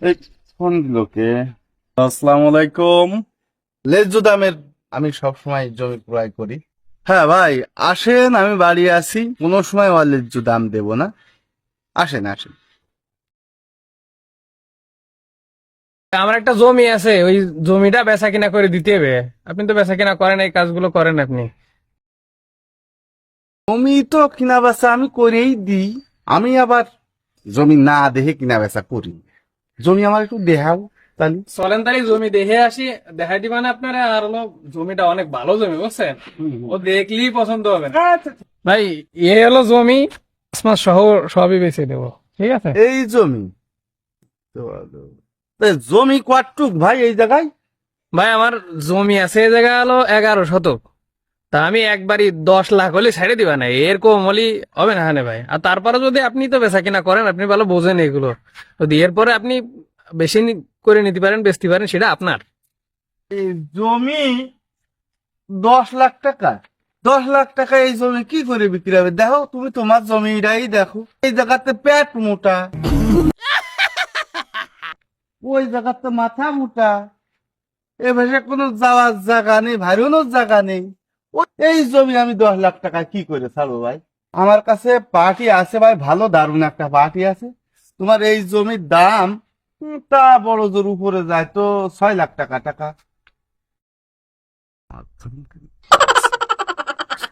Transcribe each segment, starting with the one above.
এই ফোন দিল কে আসসালামু আলাইকুম লেজ্জ দামের আমি সব সময় জমি ক্রয় করি। হ্যাঁ ভাই আসেন আমি বাড়ি আছি। কোনো সময় অলেজ্জ দাম দেব না। আসেন আসেন। আমার একটা জমি আছে ওই জমিটা বেচা কিনা করে দিতে হবে। আপনি তো বেচা কিনা করেন এই কাজগুলো করেন আপনি। জমি তো কিনা বেচা আমি করেই দিই। আমি আবার জমি না দেখে কিনা বেচা করি। জমি আমার একটু দেখাও তাহলে। চলেন তাহলে জমি দেখে আসি দেখাই দিবা না আপনারা আর হলো জমিটা অনেক ভালো জমি বুঝছেন? ও দেখলেই পছন্দ হবে ভাই এ হলো জমি মাস সহ সবই বেচে দেবো ঠিক আছে? এই জমি। জমি কটুক ভাই এই জায়গায়? ভাই আমার জমি আছে এই জায়গা হলো এগারো শতক। তা আমি একবারই দশ লাখ হলে ছেড়ে দিবা না, এরকম হলে হবে না, হানে ভাই। আর তারপরে যদি আপনি তো বেচা কিনা করেন, আপনি ভালো বোঝেন এগুলো। যদি এরপরে আপনি বেশি করে নিতে পারেন, বেচতে পারেন, সেটা আপনার। জমি দশ লাখ টাকা। দশ লাখ টাকা এই জমি কি করে বিক্রি হবে? দেখো, তুমি তোমার জমিটাই দেখো। এই জায়গাতে পেট মোটা। ওই জায়গাতে মাথা মোটা। এ ভাষা কোনো যাওয়ার জায়গা নেই ভাইরোনোর জায়গা নেই। এই জমি আমি দশ লাখ টাকা কি করে ছাড়বো ভাই? আমার কাছে পার্টি আছে ভাই ভালো দারুণ একটা পার্টি আছে। তোমার এই জমির দাম তা বড় জোর উপরে যায় তো ছয় লাখ টাকা টাকা।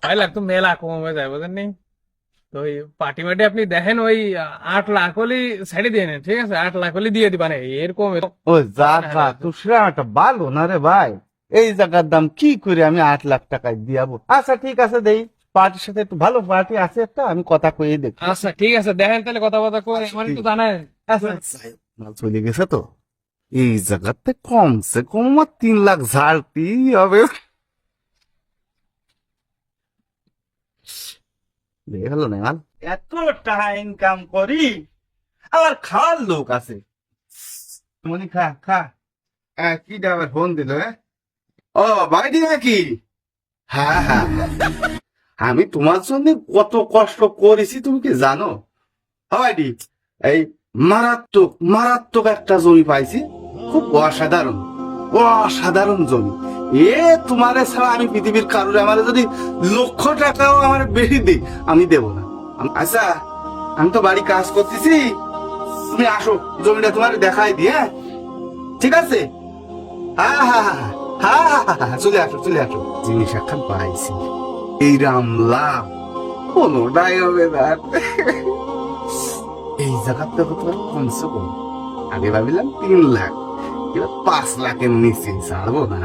ছয় লাখ তো মেলা কম যায় বুঝেন নি তো ওই পার্টি মাটি আপনি দেখেন ওই আট লাখ হলে ছেড়ে দিয়ে নেন ঠিক আছে? আট লাখ হলে দিয়ে দিবা না এরকম। ওই জায়গা তো সেটা ভালো না রে ভাই। এই জায়গার দাম কি করে আমি আট লাখ টাকায় দিয়াবো? আচ্ছা ঠিক আছে দেই। পার্টির সাথে একটু ভালো পার্টি আছে একটা আমি কথা কয়ে দেখি। আচ্ছা ঠিক আছে দেখেন তাহলে কথা কথা করে আমার একটু আচ্ছা চলে গেছে তো। এই জায়গাতে কমসে কম আমার তিন লাখ ঝাড়তেই হবে। দেখে হলো না মাল? এত টাকা ইনকাম করি আবার খাওয়ার লোক আছে। মনি খা খা। হ্যাঁ কি আবার ফোন দিল হ্যাঁ? ও বাইরে নাকি? হ্যাঁ হ্যাঁ। আমি তোমার জন্য কত কষ্ট করেছি, তুমি কি জানো? হয়নি এই মারাত্মক মারাত্মক একটা জমি পাইছি। খুব অসাধারণ অসাধারণ জমি। এ তোমারে ছাড়া আমি পৃথিবীর কারণে আমার যদি লক্ষ টাকাও আমার বেশি দিই, আমি দেব না। আচ্ছা আমি তো বাড়ি কাজ করতেছি। তুমি আসো, জমিটা তোমার দেখাই দি হ্যাঁ? ঠিক আছে? হ্যাঁ হ্যাঁ হ্যাঁ। হ্যাঁ চলে আসো চলে আসো। জিনিস এখন পাইছি। এই রাম লাভ কোনোটাই হবে না। এই জায়গাতে কমসে কম। আগে ভাবিলাম তিন লাখ, এবার পাঁচ লাখের নিচে ছাড়বো না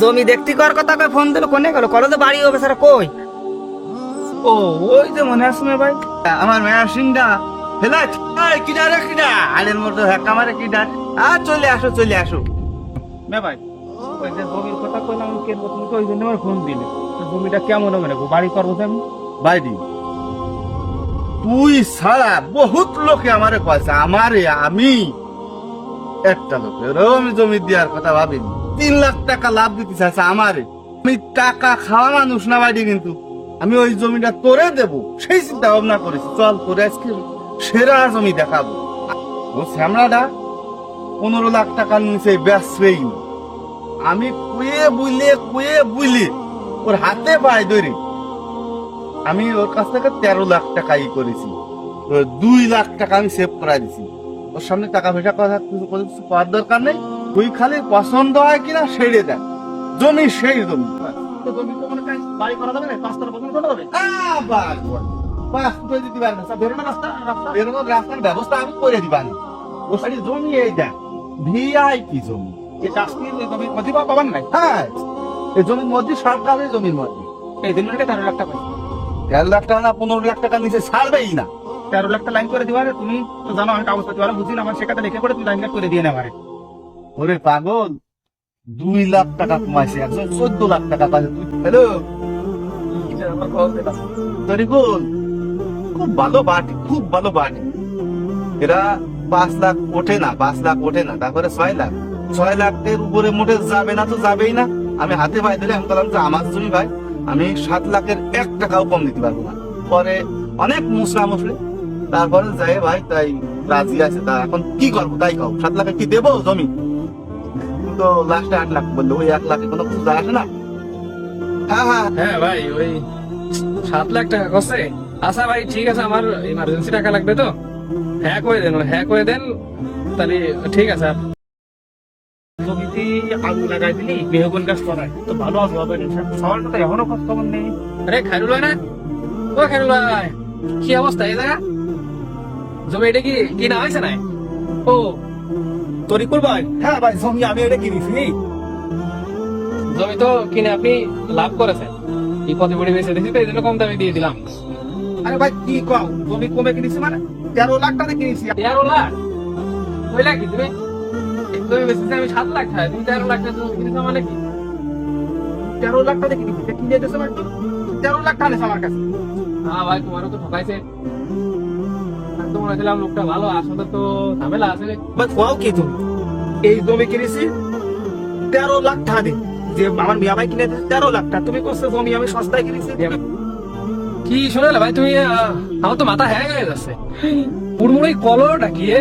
জমি দেখতে কর কথা কই ফোন দিল, কোনে গেল? করো তো বাড়ি হবে স্যার কই? ও ওই যে মনে আছে না ভাই? আমার মেশিনটা হেলা কিনা রে কিনা আলের মতো হ্যাকা মারে কিনা আ চলে আসো চলে আসো। না ভাই ওই যে জমির কথা কইলাম তুমি ওই জন্য আমার ফোন দিলে। জমিটা কেমন হবে না বাড়ি করব আমি? বাইরি তুই ছাড়া বহুত লোকে আমারে কয়েছে আমারে আমি। একটা লোকের আমি জমি দেওয়ার কথা ভাবিনি। তিন লাখ টাকা লাভ দিতে চাইছে আমারে। আমি টাকা খাওয়া মানুষ না বাড়ি কিন্তু। আমি ওই জমিটা তোরে দেব। সেই চিন্তা ভাবনা করেছি। চল তোরে আজকে সেরা জমি দেখাবো। ও শ্যামলাটা পনেরো লাখ টাকার নিচে বেচবেই। আমি কুয়ে বুইলে কুয়ে বুইলে ওর হাতে পায় ধরে আমি ওর কাছ থেকে তেরো লাখ টাকা ই করেছি দুই লাখ টাকা আমি সেভ করা দিছি। ওর সামনে টাকা পয়সা কথা কিছু পাওয়ার দরকার নেই। তুই খালি পছন্দ হয় কিনা সেরে দেয় জমি সেই জমি। তো জমি তো বাড়ি করা যাবে না? পাঁচতলা পর্যন্ত করা যাবে? আহ, বাস, বাস। বাস, তুই দিতে পারবি না। বেরোনোর রাস্তা? রাস্তা- বেরোনোর রাস্তার ব্যবস্থা আমি করে দিবানি ও সারি জমি এই দেখ ভিআইপি জমি। এই কাশ্মীর জমির মধ্যে পাবেন হ্যাঁ এই জমির মধ্যে সরকারের জমির মধ্যে। এই দিন মিনিটে তেরো লাখ টাকা। তেরো লাখ টাকা না পনেরো লাখ টাকা নিচে ছাড়বেই না। তেরো লাখ টাকা লাইন করে দিবা তুমি তো জানো আমি কাগজ পাতি বুঝি না আমার সেখানে লিখে করে তুমি লাইন করে দিয়ে নেবারে ওরে পাগল দুই লাখ টাকা কমাইছে, একজন চোদ্দ লাখ টাকা পাইছে। হ্যালো তরিকুল খুব ভালো বাটি খুব ভালো বাটি এরা পাঁচ লাখ ওঠে না, পাঁচ লাখ ওঠে না, তারপরে ছয় লাখ। ছয় লাখের উপরে মোটে যাবে না তো যাবেই না। আমি হাতে ভাই দিলে আমি বললাম, যে, আমার জমি ভাই, আমি সাত লাখের এক টাকাও কম দিতে পারব না। পরে অনেক মুসলা মুসলি তারপরে যাই ভাই, তাই রাজি আছে। তা এখন কি করব? তাই কাও, সাত লাখে কি দেবো জমি? তো লাস্টে আট লাখ বলল ওই এক লাখে কোনো কিছু আসে না? হ্যাঁ হ্যাঁ। হ্যাঁ ভাই ওই সাত লাখ টাকা কষ্ট আচ্ছা ভাই ঠিক আছে আমার ইমার্জেন্সি টাকা লাগবে তো? হ্যাঁ করে দেন হ্যাঁ করে দেন তাহলে ঠিক আছে জমিতে আলু লাগাই দিলি বেহগুন গাছ করায় তো ভালো হবে হবে সবার কথা এখনও খোঁজ খবর নেই। আরে খাইরুল না? ও খাইরুল কি অবস্থা এই জায়গা? জমি এটা কি কিনা হয়েছে না ও তরিকুল ভাই? হ্যাঁ ভাই জমি আমি এটা কিনেছি। জমি তো কিনে আপনি লাভ করেছেন। বিপদে পড়ে বেঁচে দেখি তো এই জন্য কম দামে দিয়ে দিলাম। আরে ভাই কি কও? জমি কমে কিনেছি মানে? তেরো লাখ টাকা কিনেছি। তেরো লাখ? ওই লাখ কি তুমি তুমি বেঁচেছে আমি সাত লাখ খাই তুমি তেরো লাখ টাকা কিনেছো মানে কি? তেরো লাখ টাকা কিনেছি। কিনে দিয়েছে তো তেরো লাখ টাকা আমার কাছে। হ্যাঁ ভাই তোমারও তো ঠকাইছে। তো মনে ছিলাম লোকটা ভালো আসলে তো ঝামেলা আছে রে। ভাই কি তুমি? এই জমি কিনেছি তেরো লাখ টাকা দিয়ে। যে আমার মিয়া ভাই কিনে তেরো লাখ টাকা। তুমি করছ জমি আমি সস্তায় কিনেছি। কি শোনালে ভাই তুমি আমার তো মাথা হ্যাঁ হয়ে যাচ্ছে। পুরমুড়ি কলরটা কি এ?